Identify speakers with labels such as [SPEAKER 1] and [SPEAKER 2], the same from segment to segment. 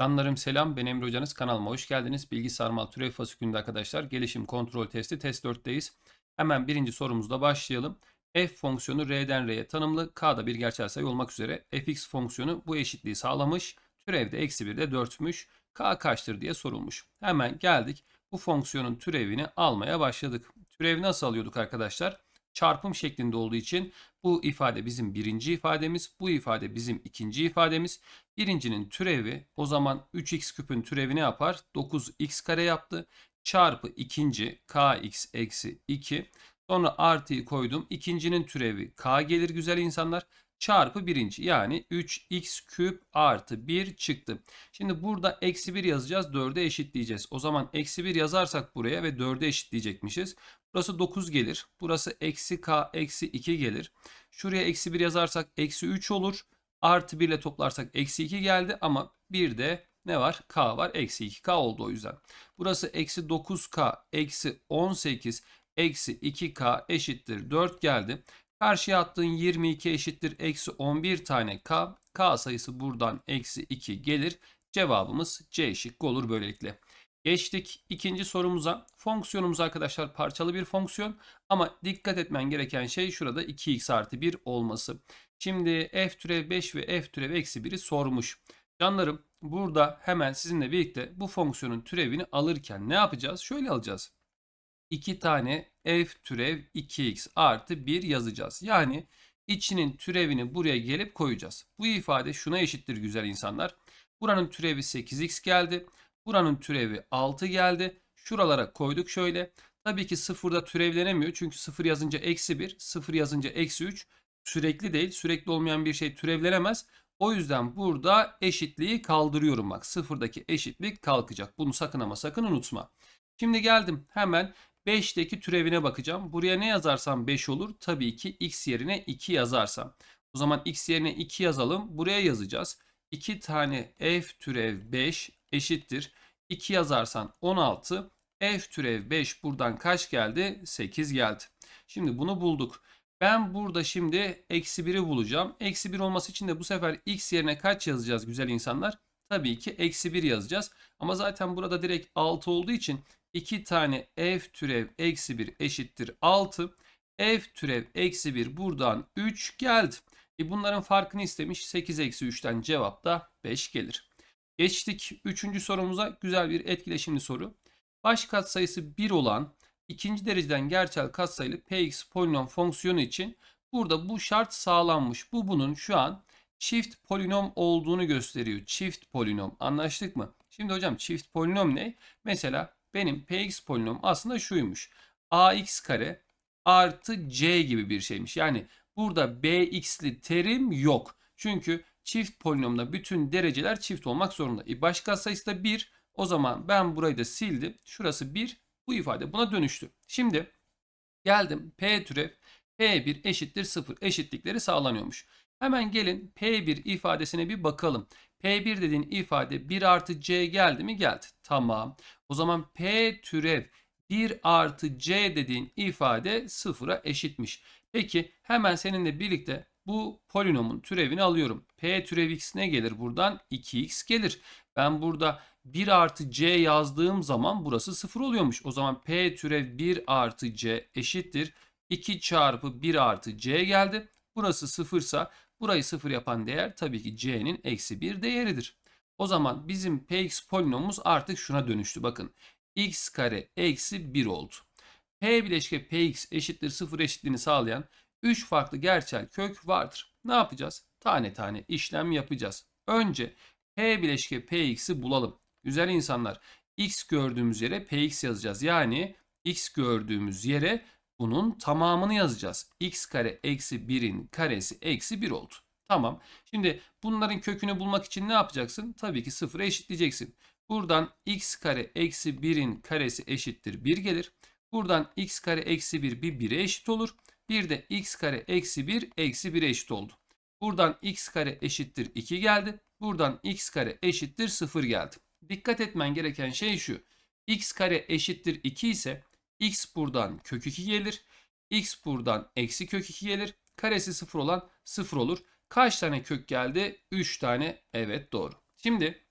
[SPEAKER 1] Canlarım selam ben Emre Hocanız kanalıma hoş geldiniz. Bilgi sarmal türev fasikülünde arkadaşlar gelişim kontrol testi test 4'teyiz. Hemen birinci sorumuzla başlayalım. f fonksiyonu r'den r'ye tanımlı k'da bir gerçel sayı olmak üzere fx fonksiyonu bu eşitliği sağlamış. Türevde eksi 1 de 4'müş. k kaçtır diye sorulmuş. Hemen geldik bu fonksiyonun türevini almaya başladık. Türevi nasıl alıyorduk arkadaşlar? Çarpım şeklinde olduğu için bu ifade bizim birinci ifademiz, bu ifade bizim ikinci ifademiz. Birincinin türevi o zaman 3x küpün türevi ne yapar? 9x kare yaptı. Çarpı ikinci kx eksi 2. Sonra artıyı koydum. İkincinin türevi k gelir güzel insanlar. Çarpı birinci yani 3x küp artı 1 çıktı. Şimdi burada eksi 1 yazacağız 4'e eşitleyeceğiz. O zaman eksi 1 yazarsak buraya ve 4'e eşitleyecekmişiz. Burası 9 gelir. Burası eksi k eksi 2 gelir. Şuraya eksi 1 yazarsak eksi 3 olur. Artı 1 ile toplarsak eksi 2 geldi ama bir de ne var? K var. Eksi 2K oldu o yüzden. Burası eksi 9K eksi 18 eksi 2K eşittir 4 geldi. Karşıya attığın 22 eşittir eksi 11 tane K. K sayısı buradan eksi 2 gelir. Cevabımız C şıkkı olur böylelikle. Geçtik ikinci sorumuza. Fonksiyonumuz arkadaşlar parçalı bir fonksiyon ama dikkat etmen gereken şey şurada 2x artı 1 olması. Şimdi f türev 5 ve f türev eksi 1'i sormuş. Canlarım burada hemen sizinle birlikte bu fonksiyonun türevini alırken ne yapacağız? Şöyle alacağız. 2 tane f türev 2x artı 1 yazacağız. Yani içinin türevini buraya gelip koyacağız. Bu ifade şuna eşittir güzel insanlar. Buranın türevi 8x geldi. Buranın türevi 6 geldi. Şuralara koyduk şöyle. Tabii ki sıfırda türevlenemiyor. Çünkü sıfır yazınca eksi 1, sıfır yazınca eksi 3. Sürekli değil. Sürekli olmayan bir şey türevlenemez. O yüzden burada eşitliği kaldırıyorum bak. Sıfırdaki eşitlik kalkacak. Bunu sakın ama sakın unutma. Şimdi geldim hemen 5'teki türevine bakacağım. Buraya ne yazarsam 5 olur. Tabii ki x yerine 2 yazarsam. O zaman x yerine 2 yazalım. Buraya yazacağız. 2 tane f türev 5 eşittir. 2 yazarsan 16. F türev 5 buradan kaç geldi? 8 geldi. Şimdi bunu bulduk. Ben burada şimdi eksi 1'i bulacağım. Eksi 1 olması için de bu sefer x yerine kaç yazacağız güzel insanlar? Tabii ki eksi 1 yazacağız. Ama zaten burada direkt 6 olduğu için 2 tane f türev eksi 1 eşittir 6. f türev eksi 1 buradan 3 geldi. E bunların farkını istemiş. 8 eksi 3'ten cevap da 5 gelir. Geçtik 3. sorumuza güzel bir etkileşimli soru. Baş katsayısı 1 olan ikinci dereceden gerçel katsayılı px polinom fonksiyonu için burada bu şart sağlanmış. Bu bunun şu an çift polinom olduğunu gösteriyor. Çift polinom anlaştık mı? Şimdi hocam çift polinom ne? Mesela benim px polinom aslında şuymuş. ax kare artı c gibi bir şeymiş. Yani burada bx'li terim yok. Çünkü çift polinomda bütün dereceler çift olmak zorunda. E baş katsayısı da 1. O zaman ben burayı da sildim. Şurası 1. Bu ifade buna dönüştü. Şimdi geldim P türev P1 eşittir 0 eşitlikleri sağlanıyormuş. Hemen gelin P1 ifadesine bir bakalım. P1 dediğin ifade 1 artı C geldi mi? Geldi. Tamam. O zaman P türev 1 artı C dediğin ifade 0'a eşitmiş. Peki hemen seninle birlikte bu polinomun türevini alıyorum. P türev x ne gelir buradan? 2x gelir. Ben burada 1 artı c yazdığım zaman burası 0 oluyormuş. O zaman p türev 1 artı c eşittir. 2 çarpı 1 artı c geldi. Burası 0 ise burayı 0 yapan değer tabii ki c'nin eksi 1 değeridir. O zaman bizim px polinomumuz artık şuna dönüştü. Bakın x kare eksi 1 oldu. p bileşke px eşittir 0 eşitliğini sağlayan 3 farklı gerçel kök vardır. Ne yapacağız? Tane tane işlem yapacağız. Önce p bileşke px'i bulalım. Güzel insanlar. x gördüğümüz yere px yazacağız. Yani x gördüğümüz yere bunun tamamını yazacağız. x kare eksi 1'in karesi eksi 1 oldu. Tamam. Şimdi bunların kökünü bulmak için ne yapacaksın? Tabii ki sıfıra eşitleyeceksin. Buradan x kare eksi 1'in karesi eşittir 1 gelir. Buradan x kare eksi 1 bir 1'e eşit olur. Bir de x kare eksi 1 eksi 1'e eşit oldu. Buradan x kare eşittir 2 geldi. Buradan x kare eşittir 0 geldi. Dikkat etmen gereken şey şu. x kare eşittir 2 ise x buradan kök 2 gelir. x buradan eksi kök 2 gelir. Karesi 0 olan 0 olur. Kaç tane kök geldi? 3 tane. Evet doğru. Şimdi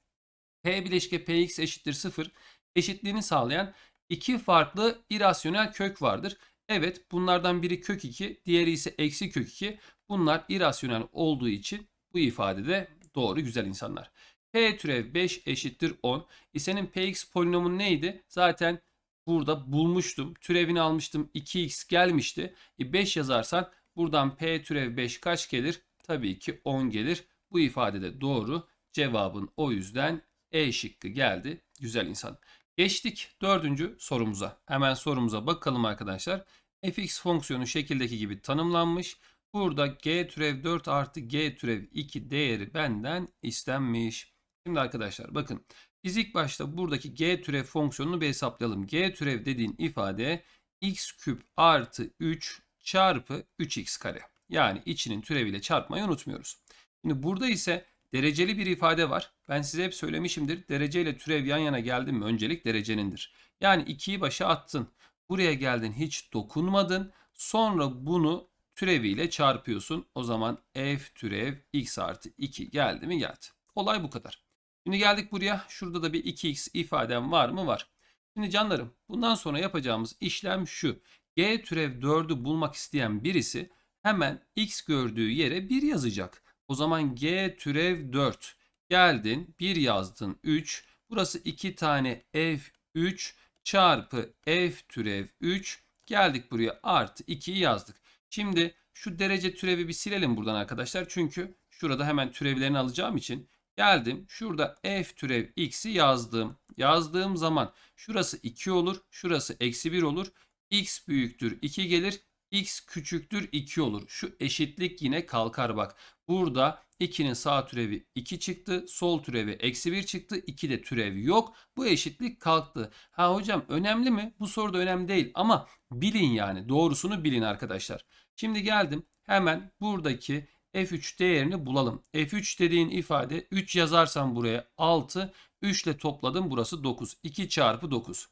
[SPEAKER 1] P bileşke Px eşittir 0 eşitliğini sağlayan iki farklı irasyonel kök vardır. Evet bunlardan biri kök 2 diğeri ise eksi kök 2. Bunlar irasyonel olduğu için bu ifadede doğru güzel insanlar. P türev 5 eşittir 10. E senin Px polinomun neydi? Zaten burada bulmuştum. Türevini almıştım. 2x gelmişti. E 5 yazarsan buradan P türev 5 kaç gelir? Tabii ki 10 gelir. Bu ifadede doğru. Cevabın o yüzden E şıkkı geldi. Güzel insan. Geçtik dördüncü sorumuza. Hemen sorumuza bakalım arkadaşlar. fx fonksiyonu şekildeki gibi tanımlanmış. Burada g türev 4 artı g türev 2 değeri benden istenmiş. Şimdi arkadaşlar bakın biz ilk başta buradaki g türev fonksiyonunu bir hesaplayalım. g türev dediğin ifade x küp artı 3 çarpı 3x kare. Yani içinin türeviyle çarpmayı unutmuyoruz. Şimdi burada ise dereceli bir ifade var. Ben size hep söylemişimdir. Dereceyle türev yan yana geldi mi öncelik derecenindir. Yani 2'yi başa attın. Buraya geldin hiç dokunmadın. Sonra bunu türeviyle çarpıyorsun. O zaman f türev x artı 2 geldi mi geldi. Olay bu kadar. Şimdi geldik buraya. Şurada da bir 2x ifadem var mı? Var. Şimdi canlarım bundan sonra yapacağımız işlem şu. g türev 4'ü bulmak isteyen birisi hemen x gördüğü yere 1 yazacak. O zaman g türev 4. Geldin 1 yazdın 3. Burası 2 tane f3 çarpı f türev 3. Geldik buraya artı 2'yi yazdık. Şimdi şu derece türevi bir silelim buradan arkadaşlar. Çünkü şurada hemen türevlerini alacağım için geldim. Şurada f türev x'i yazdım. Yazdığım zaman şurası 2 olur. Şurası eksi 1 olur. x büyüktür 2 gelir. X küçüktür 2 olur. Şu eşitlik yine kalkar bak. Burada 2'nin sağ türevi 2 çıktı. Sol türevi eksi 1 çıktı. 2 de türev yok. Bu eşitlik kalktı. Ha hocam önemli mi? Bu soruda önemli değil ama bilin yani. Doğrusunu bilin arkadaşlar. Şimdi geldim. Hemen buradaki f3 değerini bulalım. f3 dediğin ifade 3 yazarsam buraya 6. 3 ile topladım burası 9. 2 çarpı 9.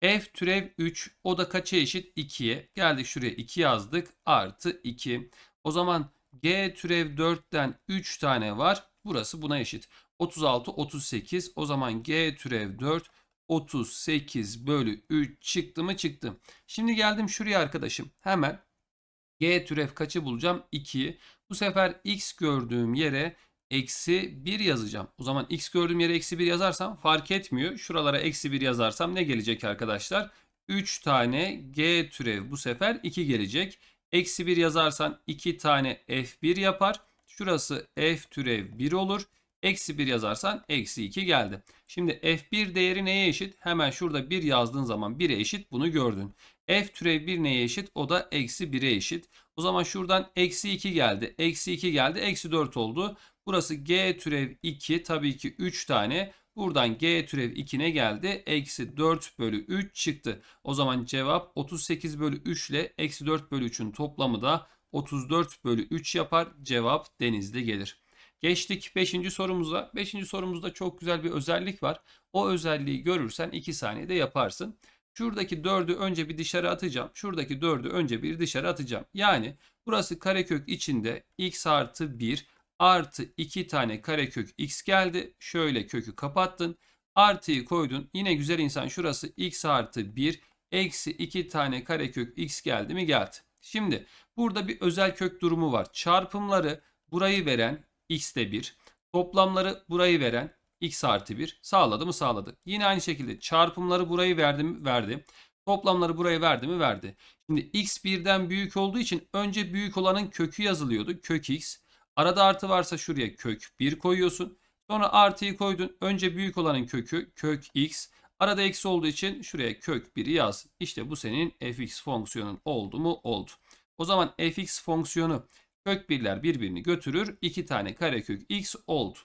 [SPEAKER 1] f türev 3 o da kaça eşit? 2'ye. Geldik şuraya 2 yazdık. Artı 2. O zaman g türev 4'ten 3 tane var. Burası buna eşit. 36, 38. O zaman g türev 4 38 bölü 3 çıktı mı çıktı. Şimdi geldim şuraya arkadaşım. Hemen g türev kaçı bulacağım? 2'yi. Bu sefer x gördüğüm yere eksi 1 yazacağım. O zaman x gördüğüm yere eksi 1 yazarsam fark etmiyor. Şuralara eksi 1 yazarsam ne gelecek arkadaşlar? 3 tane g türev bu sefer 2 gelecek. Eksi 1 yazarsan 2 tane f1 yapar. Şurası f türev 1 olur. Eksi 1 yazarsan eksi 2 geldi. Şimdi f1 değeri neye eşit? Hemen şurada 1 yazdığın zaman 1'e eşit bunu gördün. F türev 1 neye eşit? O da eksi 1'e eşit. O zaman şuradan eksi 2 geldi. Eksi 2 geldi. Eksi 4 oldu. Burası g türev 2 tabii ki 3 tane. Buradan g türev 2 ne geldi? Eksi 4 bölü 3 çıktı. O zaman cevap 38 bölü 3 ile eksi 4 bölü 3'ün toplamı da 34 bölü 3 yapar. Cevap denizli gelir. Geçtik 5. sorumuza. 5. sorumuzda çok güzel bir özellik var. O özelliği görürsen 2 saniyede yaparsın. Şuradaki 4'ü önce bir dışarı atacağım. Şuradaki 4'ü önce bir dışarı atacağım. Yani burası karekök içinde x artı 1 artı 2 tane karekök x geldi. Şöyle kökü kapattın. Artıyı koydun. Yine güzel insan şurası x artı 1 eksi 2 tane karekök x geldi mi geldi. Şimdi burada bir özel kök durumu var. Çarpımları burayı veren x de 1. Toplamları burayı veren x artı 1 sağladı mı sağladı. Yine aynı şekilde çarpımları burayı verdi mi verdi. Toplamları buraya verdi mi verdi. Şimdi x birden büyük olduğu için önce büyük olanın kökü yazılıyordu. Kök x. Arada artı varsa şuraya kök 1 koyuyorsun. Sonra artıyı koydun. Önce büyük olanın kökü kök x. Arada eksi olduğu için şuraya kök 1'i yaz. İşte bu senin fx fonksiyonun oldu mu? Oldu. O zaman fx fonksiyonu kök birler birbirini götürür. 2 tane karekök x oldu.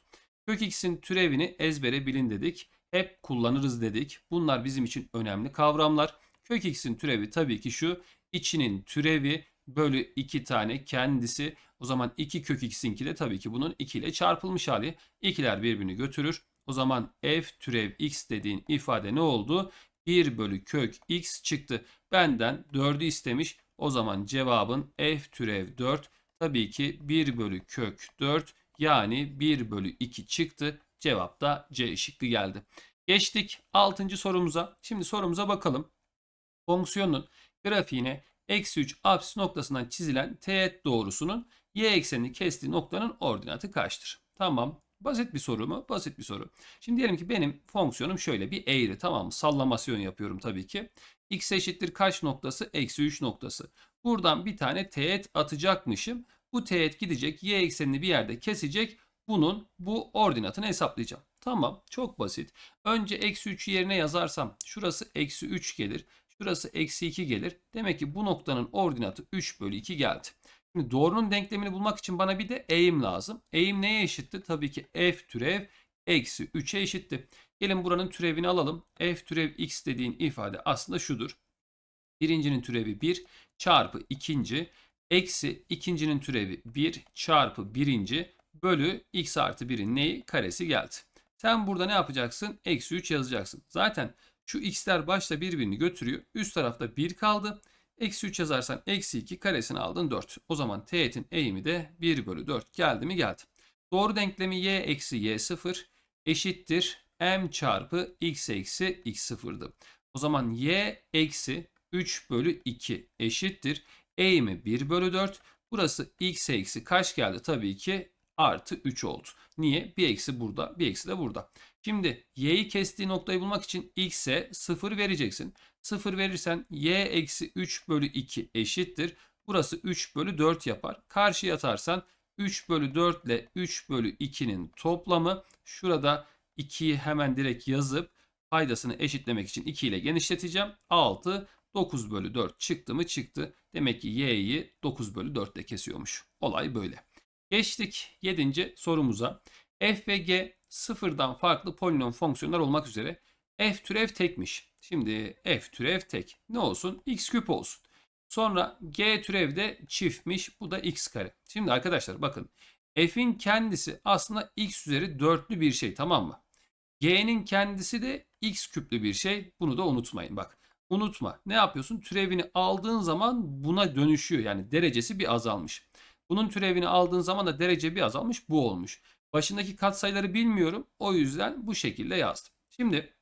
[SPEAKER 1] Kök x'in türevini ezbere bilin dedik. Hep kullanırız dedik. Bunlar bizim için önemli kavramlar. Kök x'in türevi tabii ki şu. içinin türevi bölü 2 tane kendisi. O zaman 2 kök x'inki de tabii ki bunun 2 ile çarpılmış hali. İkiler birbirini götürür. O zaman f türev x dediğin ifade ne oldu? 1 bölü kök x çıktı. Benden 4'ü istemiş. O zaman cevabın f türev 4 tabii ki 1 bölü kök 4 yani 1 bölü 2 çıktı. Cevap da C şıkkı geldi. Geçtik 6. sorumuza. Şimdi sorumuza bakalım. Fonksiyonun grafiğine eksi 3 apsis noktasından çizilen teğet doğrusunun y eksenini kestiği noktanın ordinatı kaçtır? Tamam. Basit bir soru mu? Basit bir soru. Şimdi diyelim ki benim fonksiyonum şöyle bir eğri tamam mı? Sallamasyon yapıyorum tabii ki. x eşittir kaç noktası? Eksi 3 noktası. Buradan bir tane teğet atacakmışım. Bu teğet gidecek y eksenini bir yerde kesecek. Bunun bu ordinatını hesaplayacağım. Tamam çok basit. Önce eksi 3'ü yerine yazarsam şurası eksi 3 gelir. Şurası eksi 2 gelir. Demek ki bu noktanın ordinatı 3 bölü 2 geldi. Şimdi doğrunun denklemini bulmak için bana bir de eğim lazım. Eğim neye eşitti? Tabii ki f türev eksi 3'e eşitti. Gelin buranın türevini alalım. f türev x dediğin ifade aslında şudur. Birincinin türevi 1 çarpı ikinci eksi ikincinin türevi 1 çarpı birinci bölü x artı 1'in neyi? Karesi geldi. Sen burada ne yapacaksın? Eksi 3 yazacaksın. Zaten şu x'ler başta birbirini götürüyor. Üst tarafta 1 kaldı. Eksi 3 yazarsan eksi 2 karesini aldın 4. O zaman teğetin eğimi de 1 bölü 4 geldi mi geldi. Doğru denklemi y eksi y 0 eşittir m çarpı x eksi x 0'dı. O zaman y eksi 3 bölü 2 eşittir. Eğimi 1 bölü 4. Burası x eksi kaç geldi? Tabii ki artı 3 oldu. Niye? Bir eksi burada, bir eksi de burada. Şimdi y'yi kestiği noktayı bulmak için x'e 0 vereceksin. 0 verirsen y eksi 3 bölü 2 eşittir. Burası 3 bölü 4 yapar. Karşıya atarsan 3 bölü 4 ile 3 bölü 2'nin toplamı. Şurada 2'yi hemen direkt yazıp paydasını eşitlemek için 2 ile genişleteceğim. 6, 9 bölü 4 çıktı mı çıktı. Demek ki y'yi 9 bölü 4 ile kesiyormuş. Olay böyle. Geçtik 7. sorumuza. f ve g sıfırdan farklı polinom fonksiyonlar olmak üzere f türev tekmiş. Şimdi f türev tek. Ne olsun? x küp olsun. Sonra g türev de çiftmiş. Bu da x kare. Şimdi arkadaşlar bakın. f'in kendisi aslında x üzeri dörtlü bir şey tamam mı? g'nin kendisi de x küplü bir şey. Bunu da unutmayın bak. Unutma. Ne yapıyorsun? Türevini aldığın zaman buna dönüşüyor. Yani derecesi bir azalmış. Bunun türevini aldığın zaman da derece bir azalmış. Bu olmuş. Başındaki katsayıları bilmiyorum. O yüzden bu şekilde yazdım. Şimdi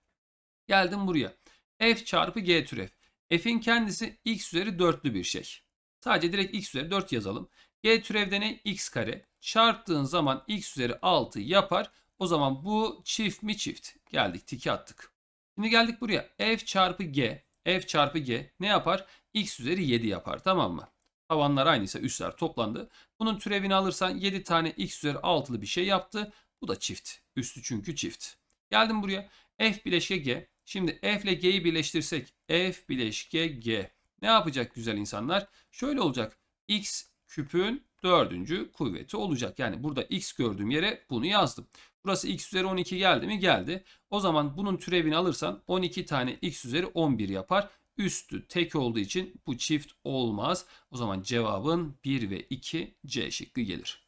[SPEAKER 1] geldim buraya. f çarpı g türev. f'in kendisi x üzeri dörtlü bir şey. Sadece direkt x üzeri 4 yazalım. g türevde ne? x kare. Çarptığın zaman x üzeri 6 yapar. O zaman bu çift mi çift? Geldik tiki attık. Şimdi geldik buraya. f çarpı g. f çarpı g ne yapar? x üzeri 7 yapar tamam mı? Tavanlar aynıysa üstler toplandı. Bunun türevini alırsan 7 tane x üzeri 6'lı bir şey yaptı. Bu da çift. Üstü çünkü çift. Geldim buraya. f bileşke g. Şimdi f ile g'yi birleştirsek f bileşke g. Ne yapacak güzel insanlar? Şöyle olacak. x küpün dördüncü kuvveti olacak. Yani burada x gördüğüm yere bunu yazdım. Burası x üzeri 12 geldi mi? Geldi. O zaman bunun türevini alırsan 12 tane x üzeri 11 yapar. Üstü tek olduğu için bu çift olmaz. O zaman cevabın 1 ve 2 C şıkkı gelir.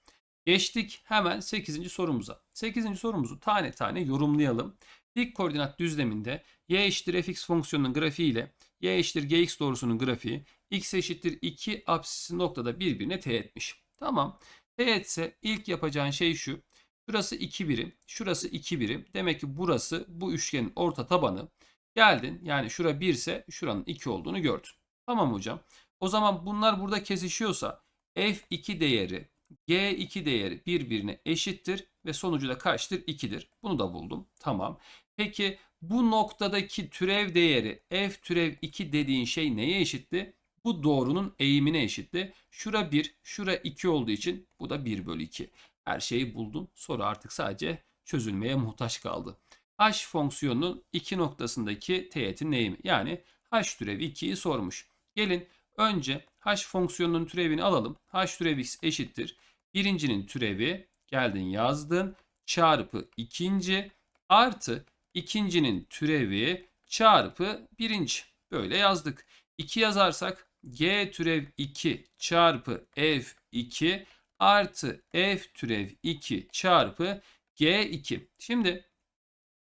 [SPEAKER 1] Geçtik hemen 8. sorumuza. 8. sorumuzu tane tane yorumlayalım. Dik koordinat düzleminde y eşittir fx fonksiyonunun grafiği ile y eşittir gx doğrusunun grafiği x eşittir 2 apsisi noktada birbirine teğetmiş. Tamam. Teğetse ilk yapacağın şey şu. Şurası 2 birim, şurası 2 birim. Demek ki burası bu üçgenin orta tabanı. Geldin yani şura 1 ise şuranın 2 olduğunu gördün. Tamam hocam. O zaman bunlar burada kesişiyorsa f2 değeri g2 değeri birbirine eşittir ve sonucu da kaçtır? 2'dir. Bunu da buldum. Tamam. Peki bu noktadaki türev değeri f türev 2 dediğin şey neye eşitti? Bu doğrunun eğimine eşitti. Şura 1, şura 2 olduğu için bu da 1 bölü 2. Her şeyi buldum. Soru artık sadece çözülmeye muhtaç kaldı. h fonksiyonunun iki noktasındaki teğetin eğimi. Yani h türevi 2'yi sormuş. Gelin önce h fonksiyonunun türevini alalım. h türev x eşittir. Birincinin türevi geldin yazdın çarpı ikinci artı ikincinin türevi çarpı birinci. Böyle yazdık. 2 yazarsak g türev 2 çarpı f2 artı f türev 2 çarpı g2. Şimdi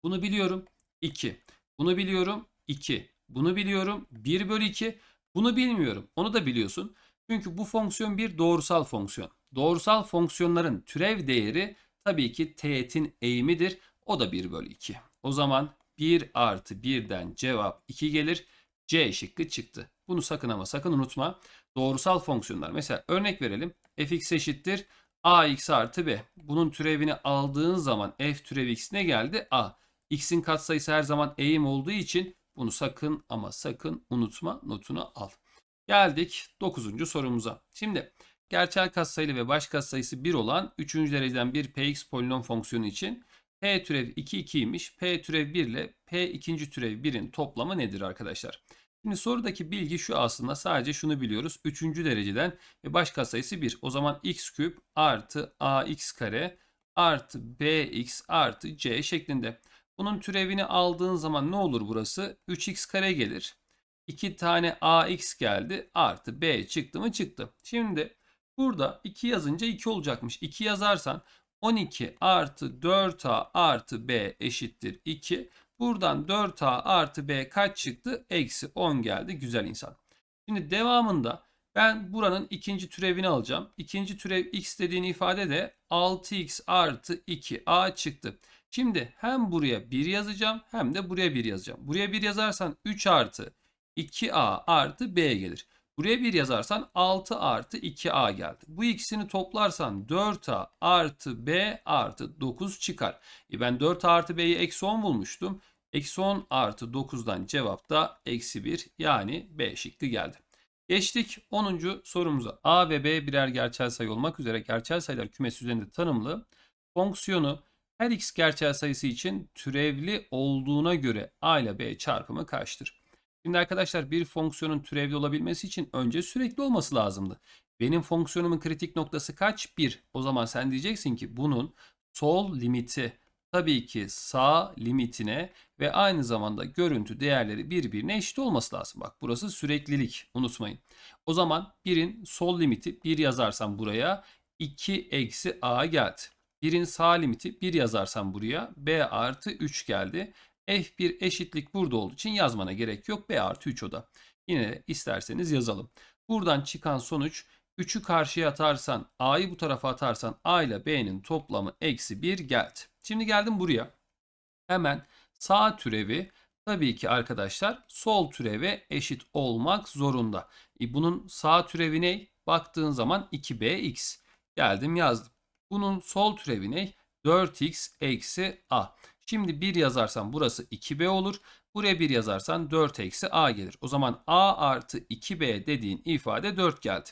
[SPEAKER 1] bunu biliyorum 2. Bunu biliyorum 2. Bunu biliyorum 1 bölü 2. Bunu bilmiyorum. Onu da biliyorsun. Çünkü bu fonksiyon bir doğrusal fonksiyon. Doğrusal fonksiyonların türev değeri tabii ki teğetin eğimidir. O da 1 bölü 2. O zaman 1 artı 1'den cevap 2 gelir. C şıkkı çıktı. Bunu sakın ama sakın unutma. Doğrusal fonksiyonlar. Mesela örnek verelim. fx eşittir ax artı b. Bunun türevini aldığın zaman f türev x ne geldi? a. x'in katsayısı her zaman eğim olduğu için bunu sakın ama sakın unutma. Notunu al. Geldik 9. sorumuza. Şimdi gerçel katsayılı ve baş katsayısı 1 olan 3. dereceden bir px polinom fonksiyonu için p türev 2 2'ymiş. p türev 1 ile p ikinci türev 1'in toplamı nedir arkadaşlar? Şimdi sorudaki bilgi şu aslında sadece şunu biliyoruz. 3. dereceden ve baş katsayısı 1. O zaman x küp artı ax kare artı bx artı c şeklinde. Bunun türevini aldığın zaman ne olur burası? 3x kare gelir. 2 tane ax geldi artı b çıktı mı çıktı. Şimdi burada 2 yazınca 2 olacakmış. 2 yazarsan 12 artı 4a artı b eşittir 2. Buradan 4a artı b kaç çıktı? Eksi 10 geldi güzel insan. Şimdi devamında ben buranın ikinci türevini alacağım. İkinci türev x dediğin ifade de 6x artı 2a çıktı. Şimdi hem buraya 1 yazacağım hem de buraya 1 yazacağım. Buraya 1 yazarsan 3 artı 2a artı b gelir. Buraya 1 yazarsan 6 artı 2a geldi. Bu ikisini toplarsan 4a artı b artı 9 çıkar. E ben 4a artı b'yi eksi 10 bulmuştum. Eksi 10 artı 9'dan cevap da eksi 1 yani B şıkkı geldi. Geçtik 10. sorumuza. A ve B birer gerçel sayı olmak üzere gerçel sayılar kümesi üzerinde tanımlı fonksiyonu her x gerçel sayısı için türevli olduğuna göre A ile B çarpımı kaçtır? Şimdi arkadaşlar bir fonksiyonun türevli olabilmesi için önce sürekli olması lazımdı. Benim fonksiyonumun kritik noktası kaç? 1. O zaman sen diyeceksin ki bunun sol limiti tabii ki sağ limitine ve aynı zamanda görüntü değerleri birbirine eşit olması lazım. Bak burası süreklilik unutmayın. O zaman 1'in sol limiti 1 yazarsam buraya 2 eksi a geldi. 1'in sağ limiti 1 yazarsam buraya b artı 3 geldi. F1 eşitlik burada olduğu için yazmana gerek yok. B artı 3 o da. Yine isterseniz yazalım. Buradan çıkan sonuç 3'ü karşıya atarsan A'yı bu tarafa atarsan A ile B'nin toplamı eksi 1 geldi. Şimdi geldim buraya. Hemen sağ türevi tabii ki arkadaşlar sol türeve eşit olmak zorunda. E bunun sağ türevi ne? Baktığın zaman 2bx. Geldim yazdım. Bunun sol türevi ne? 4x eksi a. Şimdi 1 yazarsam burası 2b olur. Buraya 1 yazarsan 4 eksi a gelir. O zaman a artı 2b dediğin ifade 4 geldi.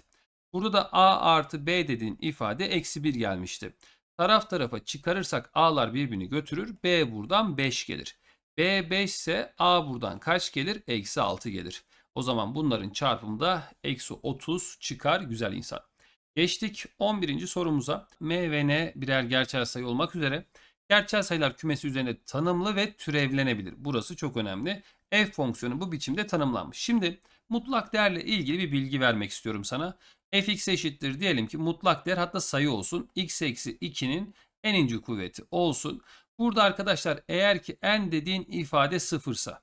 [SPEAKER 1] Burada da a artı b dediğin ifade eksi 1 gelmişti. Taraf tarafa çıkarırsak a'lar birbirini götürür. b buradan 5 gelir. b 5 ise a buradan kaç gelir? Eksi 6 gelir. O zaman bunların çarpımı da eksi 30 çıkar güzel insan. Geçtik 11. sorumuza. M ve N birer gerçel sayı olmak üzere gerçel sayılar kümesi üzerinde tanımlı ve türevlenebilir. Burası çok önemli. F fonksiyonu bu biçimde tanımlanmış. Şimdi mutlak değerle ilgili bir bilgi vermek istiyorum sana fx eşittir diyelim ki mutlak değer hatta sayı olsun. x eksi 2'nin eninci kuvveti olsun. Burada arkadaşlar eğer ki n dediğin ifade sıfırsa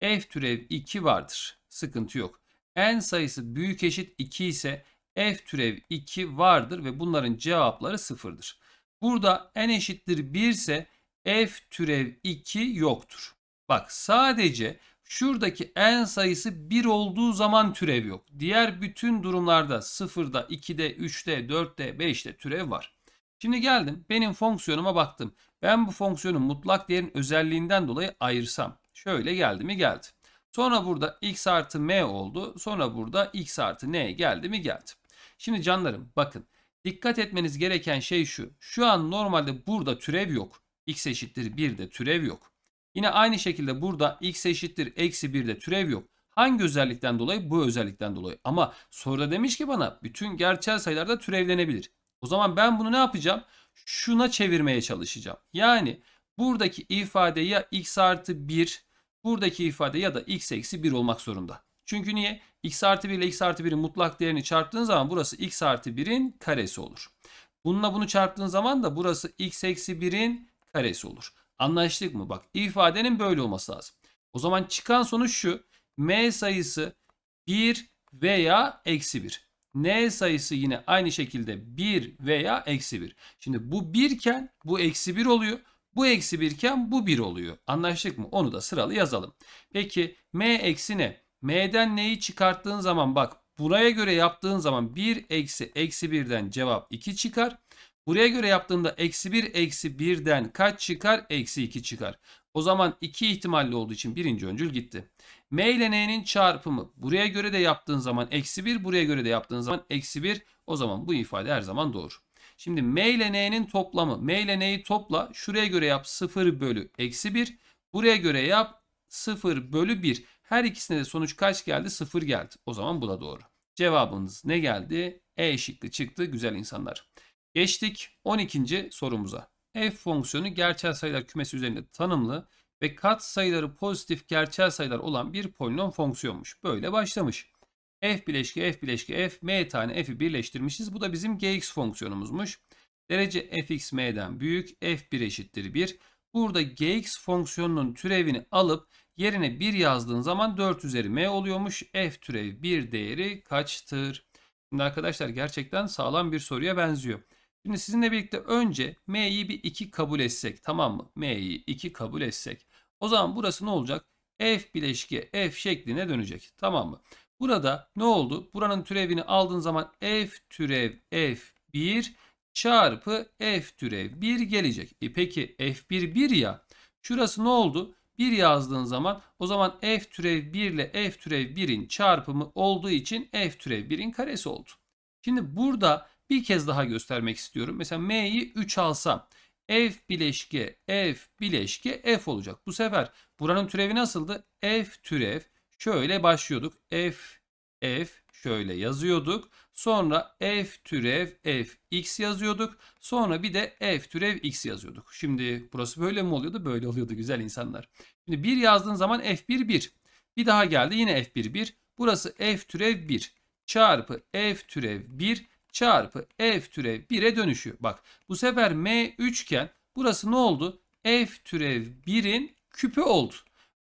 [SPEAKER 1] f türev 2 vardır. Sıkıntı yok. n sayısı büyük eşit 2 ise f türev 2 vardır ve bunların cevapları sıfırdır. Burada n eşittir 1 ise f türev 2 yoktur. Bak sadece Şuradaki n sayısı 1 olduğu zaman türev yok. Diğer bütün durumlarda 0'da, 2'de, 3'te, 4'te, 5'te türev var. Şimdi geldim benim fonksiyonuma baktım. Ben bu fonksiyonu mutlak değerin özelliğinden dolayı ayırsam. Şöyle geldi mi geldi. Sonra burada x artı m oldu. Sonra burada x artı n geldi mi geldi. Şimdi canlarım bakın. Dikkat etmeniz gereken şey şu. Şu an normalde burada türev yok. x eşittir 1 de türev yok. Yine aynı şekilde burada x eşittir eksi 1'de türev yok. Hangi özellikten dolayı? Bu özellikten dolayı. Ama soruda demiş ki bana bütün gerçel sayılarda türevlenebilir. O zaman ben bunu ne yapacağım? Şuna çevirmeye çalışacağım. Yani buradaki ifade ya x artı 1 buradaki ifade ya da x eksi 1 olmak zorunda. Çünkü niye? x artı 1 ile x artı 1'in mutlak değerini çarptığın zaman burası x artı 1'in karesi olur. Bununla bunu çarptığın zaman da burası x eksi 1'in karesi olur. Anlaştık mı? Bak ifadenin böyle olması lazım. O zaman çıkan sonuç şu. M sayısı 1 veya eksi 1. N sayısı yine aynı şekilde 1 veya eksi 1. Şimdi bu 1 iken bu eksi 1 oluyor. Bu eksi 1 iken bu 1 oluyor. Anlaştık mı? Onu da sıralı yazalım. Peki m eksi ne? M'den neyi çıkarttığın zaman bak buraya göre yaptığın zaman 1 eksi eksi 1'den cevap 2 çıkar. Buraya göre yaptığında eksi 1 eksi 1'den kaç çıkar? Eksi 2 çıkar. O zaman iki ihtimalli olduğu için birinci öncül gitti. M ile N'nin çarpımı buraya göre de yaptığın zaman eksi 1 buraya göre de yaptığın zaman eksi 1 o zaman bu ifade her zaman doğru. Şimdi M ile N'nin toplamı M ile N'yi topla şuraya göre yap 0 bölü eksi 1 buraya göre yap 0 bölü 1 her ikisine de sonuç kaç geldi? 0 geldi. O zaman bu da doğru. Cevabınız ne geldi? E şıkkı çıktı güzel insanlar. Geçtik 12. sorumuza. F fonksiyonu gerçel sayılar kümesi üzerinde tanımlı ve kat sayıları pozitif gerçel sayılar olan bir polinom fonksiyonmuş. Böyle başlamış. F bileşki F bileşki F m tane F'i birleştirmişiz. Bu da bizim gx fonksiyonumuzmuş. Derece fx m'den büyük f1 eşittir 1. Burada gx fonksiyonunun türevini alıp yerine 1 yazdığın zaman 4 üzeri m oluyormuş. f türev 1 değeri kaçtır? Şimdi arkadaşlar gerçekten sağlam bir soruya benziyor. Şimdi sizinle birlikte önce m'yi bir 2 kabul etsek tamam mı? m'yi 2 kabul etsek. O zaman burası ne olacak? f bileşki f şekline dönecek. Tamam mı? Burada ne oldu? Buranın türevini aldığın zaman f türev f1 çarpı f türev 1 gelecek. E peki f1 1 ya. Şurası ne oldu? 1 yazdığın zaman o zaman f türev 1 ile f türev 1'in çarpımı olduğu için f türev 1'in karesi oldu. Şimdi burada bir kez daha göstermek istiyorum. Mesela m'yi 3 alsam f bileşke f bileşke f olacak. Bu sefer buranın türevi nasıldı? f türev şöyle başlıyorduk. f f şöyle yazıyorduk. Sonra f türev f x yazıyorduk. Sonra bir de f türev x yazıyorduk. Şimdi burası böyle mi oluyordu? Böyle oluyordu güzel insanlar. Şimdi 1 yazdığın zaman f1 1. Bir daha geldi yine f1 1. Burası f türev 1 çarpı f türev 1 çarpı f türev 1'e dönüşüyor. Bak bu sefer m 3 iken burası ne oldu? f türev 1'in küpü oldu.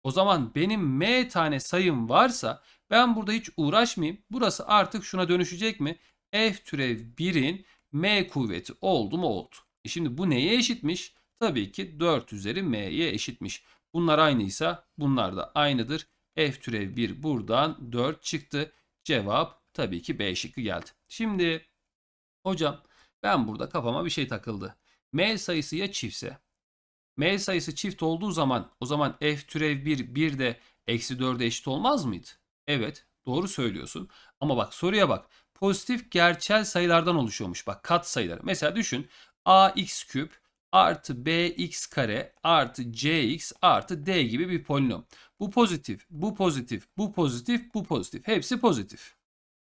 [SPEAKER 1] O zaman benim m tane sayım varsa ben burada hiç uğraşmayayım. Burası artık şuna dönüşecek mi? f türev 1'in m kuvveti oldu mu oldu. E şimdi bu neye eşitmiş? Tabii ki 4 üzeri m'ye eşitmiş. Bunlar aynıysa bunlar da aynıdır. f türev 1 buradan 4 çıktı. Cevap tabii ki B şıkkı geldi. Şimdi hocam ben burada kafama bir şey takıldı. M sayısı ya çiftse M sayısı çift olduğu zaman o zaman f türev 1 1 de eksi 4'e eşit olmaz mıydı? Evet doğru söylüyorsun. Ama bak soruya bak. Pozitif gerçel sayılardan oluşuyormuş. Bak kat sayıları. Mesela düşün ax küp artı bx kare artı cx artı d gibi bir polinom. Bu pozitif, bu pozitif, bu pozitif, bu pozitif. Hepsi pozitif.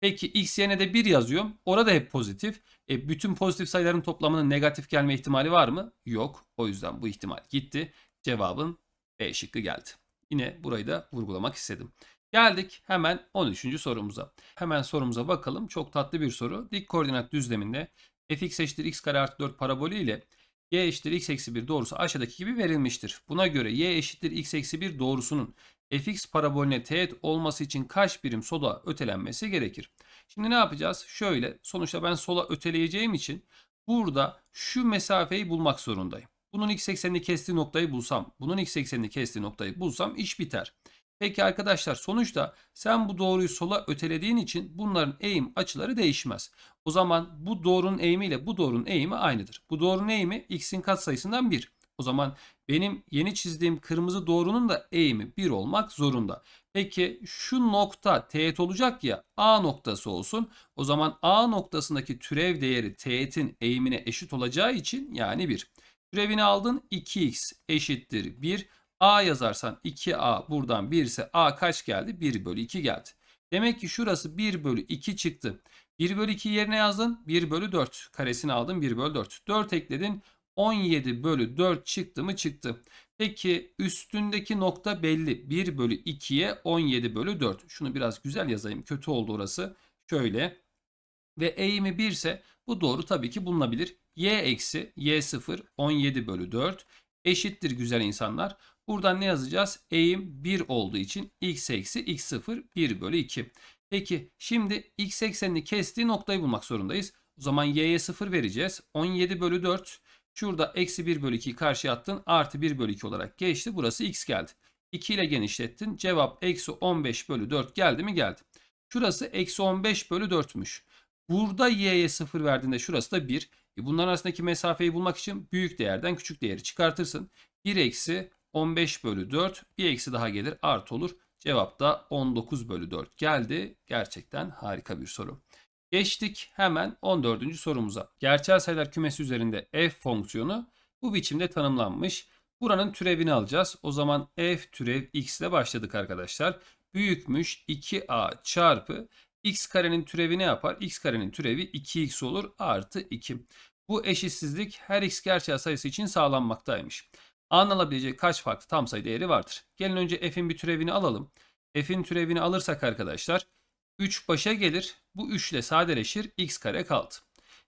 [SPEAKER 1] Peki x yerine de 1 yazıyorum. Orada hep pozitif. E, bütün pozitif sayıların toplamının negatif gelme ihtimali var mı? Yok. O yüzden bu ihtimal gitti. Cevabın B şıkkı geldi. Yine burayı da vurgulamak istedim. Geldik hemen 13. sorumuza. Hemen sorumuza bakalım. Çok tatlı bir soru. Dik koordinat düzleminde fx eşittir x kare artı 4 parabolü ile y eşittir x eksi 1 doğrusu aşağıdaki gibi verilmiştir. Buna göre y eşittir x eksi 1 doğrusunun fx parabolüne teğet olması için kaç birim sola ötelenmesi gerekir? Şimdi ne yapacağız? Şöyle sonuçta ben sola öteleyeceğim için burada şu mesafeyi bulmak zorundayım. Bunun x eksenini kestiği noktayı bulsam, bunun x eksenini kestiği noktayı bulsam iş biter. Peki arkadaşlar sonuçta sen bu doğruyu sola ötelediğin için bunların eğim açıları değişmez. O zaman bu doğrunun eğimi ile bu doğrunun eğimi aynıdır. Bu doğrunun eğimi x'in katsayısından 1. O zaman benim yeni çizdiğim kırmızı doğrunun da eğimi 1 olmak zorunda. Peki şu nokta teğet olacak ya A noktası olsun. O zaman A noktasındaki türev değeri teğetin eğimine eşit olacağı için yani 1. Türevini aldın 2x eşittir 1. A yazarsan 2A buradan 1 ise A kaç geldi? 1 bölü 2 geldi. Demek ki şurası 1 bölü 2 çıktı. 1 bölü 2 yerine yazdın. 1 bölü 4 karesini aldın 1 bölü 4. 4 ekledin. 17 bölü 4 çıktı mı çıktı. Peki üstündeki nokta belli. 1 bölü 2'ye 17 bölü 4. Şunu biraz güzel yazayım. Kötü oldu orası. Şöyle. Ve eğimi 1 ise bu doğru tabii ki bulunabilir. y eksi y0 17 bölü 4 eşittir güzel insanlar. Buradan ne yazacağız? Eğim 1 olduğu için x eksi x0 1 bölü 2. Peki şimdi x eksenini kestiği noktayı bulmak zorundayız. O zaman y'ye 0 vereceğiz. 17 bölü 4 Şurada eksi 1 bölü 2'yi karşıya attın. Artı 1 bölü 2 olarak geçti. Burası x geldi. 2 ile genişlettin. Cevap eksi 15 bölü 4 geldi mi? Geldi. Şurası eksi 15 bölü 4'müş. Burada y'ye 0 verdiğinde şurası da 1. E bunların arasındaki mesafeyi bulmak için büyük değerden küçük değeri çıkartırsın. 1 eksi 15 bölü 4 bir eksi daha gelir artı olur. Cevap da 19 bölü 4 geldi. Gerçekten harika bir soru. Geçtik hemen 14. sorumuza. Gerçel sayılar kümesi üzerinde f fonksiyonu bu biçimde tanımlanmış. Buranın türevini alacağız. O zaman f türev x ile başladık arkadaşlar. Büyükmüş 2a çarpı x karenin türevi ne yapar? x karenin türevi 2x olur artı 2. Bu eşitsizlik her x gerçel sayısı için sağlanmaktaymış. A'nın alabileceği kaç farklı tam sayı değeri vardır? Gelin önce f'in bir türevini alalım. F'in türevini alırsak arkadaşlar 3 başa gelir. Bu 3 ile sadeleşir. x kare kaldı.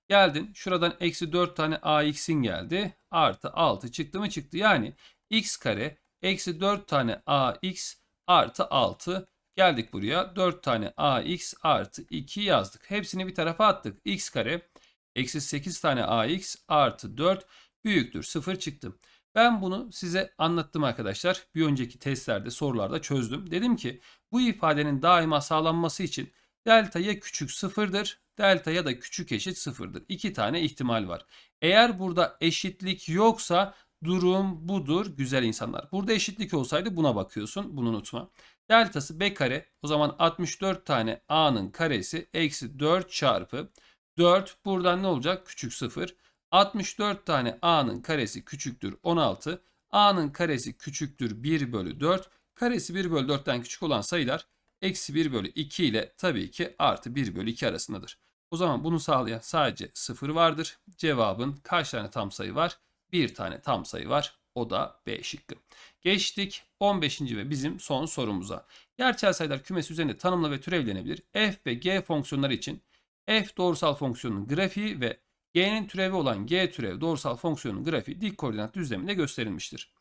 [SPEAKER 1] Geldin şuradan eksi 4 tane ax'in geldi. Artı 6 çıktı mı çıktı. Yani x kare eksi 4 tane ax artı 6. Geldik buraya 4 tane ax artı 2 yazdık. Hepsini bir tarafa attık. x kare eksi 8 tane ax artı 4 büyüktür 0 çıktı. Ben bunu size anlattım arkadaşlar. Bir önceki testlerde sorularda çözdüm. Dedim ki bu ifadenin daima sağlanması için delta ya küçük sıfırdır, delta ya da küçük eşit sıfırdır. İki tane ihtimal var. Eğer burada eşitlik yoksa durum budur güzel insanlar. Burada eşitlik olsaydı buna bakıyorsun. Bunu unutma. Deltası b kare o zaman 64 tane a'nın karesi eksi 4 çarpı 4 buradan ne olacak? Küçük sıfır. 64 tane a'nın karesi küçüktür 16. a'nın karesi küçüktür 1 bölü 4. Karesi 1 bölü 4'ten küçük olan sayılar eksi 1 bölü 2 ile tabii ki artı 1 bölü 2 arasındadır. O zaman bunu sağlayan sadece 0 vardır. Cevabın kaç tane tam sayı var? Bir tane tam sayı var. O da B şıkkı. Geçtik 15. ve bizim son sorumuza. Gerçel sayılar kümesi üzerinde tanımla ve türevlenebilir. F ve G fonksiyonları için f doğrusal fonksiyonun grafiği ve g'nin türevi olan g türev doğrusal fonksiyonun grafiği dik koordinat düzleminde gösterilmiştir.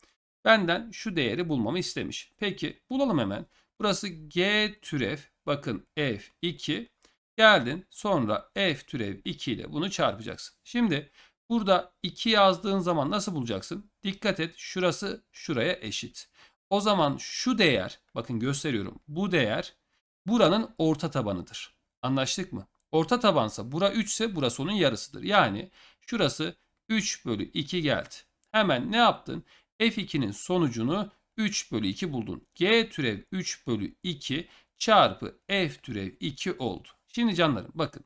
[SPEAKER 1] Benden şu değeri bulmamı istemiş. Peki bulalım hemen. Burası g türev bakın f2 geldin sonra f türev 2 ile bunu çarpacaksın. Şimdi burada 2 yazdığın zaman nasıl bulacaksın? Dikkat et şurası şuraya eşit. O zaman şu değer bakın gösteriyorum bu değer buranın orta tabanıdır. Anlaştık mı? Orta tabansa bura 3 ise burası onun yarısıdır. Yani şurası 3 bölü 2 geldi. Hemen ne yaptın? F2'nin sonucunu 3 bölü 2 buldun. G türev 3 bölü 2 çarpı F türev 2 oldu. Şimdi canlarım bakın.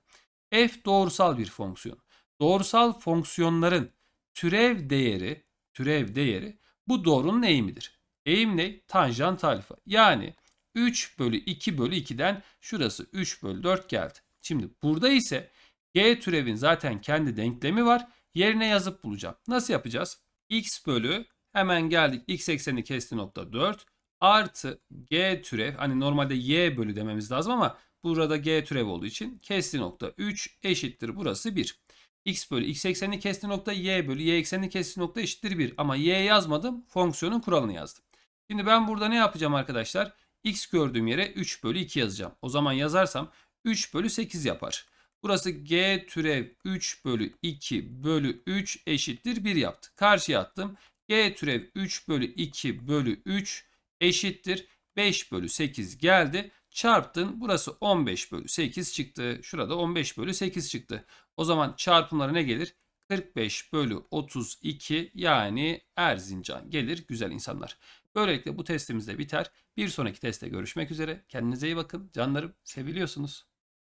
[SPEAKER 1] F doğrusal bir fonksiyon. Doğrusal fonksiyonların türev değeri, türev değeri bu doğrunun eğimidir. Eğim ne? Tanjant alfa. Yani 3 bölü 2 bölü 2'den şurası 3 bölü 4 geldi. Şimdi burada ise g türevin zaten kendi denklemi var. Yerine yazıp bulacağım. Nasıl yapacağız? x bölü hemen geldik x ekseni kesti nokta 4 artı g türev hani normalde y bölü dememiz lazım ama burada g türev olduğu için kesti nokta 3 eşittir burası 1. x bölü x eksenini kesti nokta y bölü y eksenini kesti nokta eşittir 1 ama y yazmadım fonksiyonun kuralını yazdım. Şimdi ben burada ne yapacağım arkadaşlar? x gördüğüm yere 3 bölü 2 yazacağım. O zaman yazarsam 3 bölü 8 yapar. Burası g türev 3 bölü 2 bölü 3 eşittir 1 yaptı. Karşıya attım. g türev 3 bölü 2 bölü 3 eşittir 5 bölü 8 geldi. Çarptın burası 15 bölü 8 çıktı. Şurada 15 bölü 8 çıktı. O zaman çarpımları ne gelir? 45 bölü 32 yani Erzincan gelir güzel insanlar. Böylelikle bu testimiz de biter. Bir sonraki testte görüşmek üzere. Kendinize iyi bakın. Canlarım seviliyorsunuz.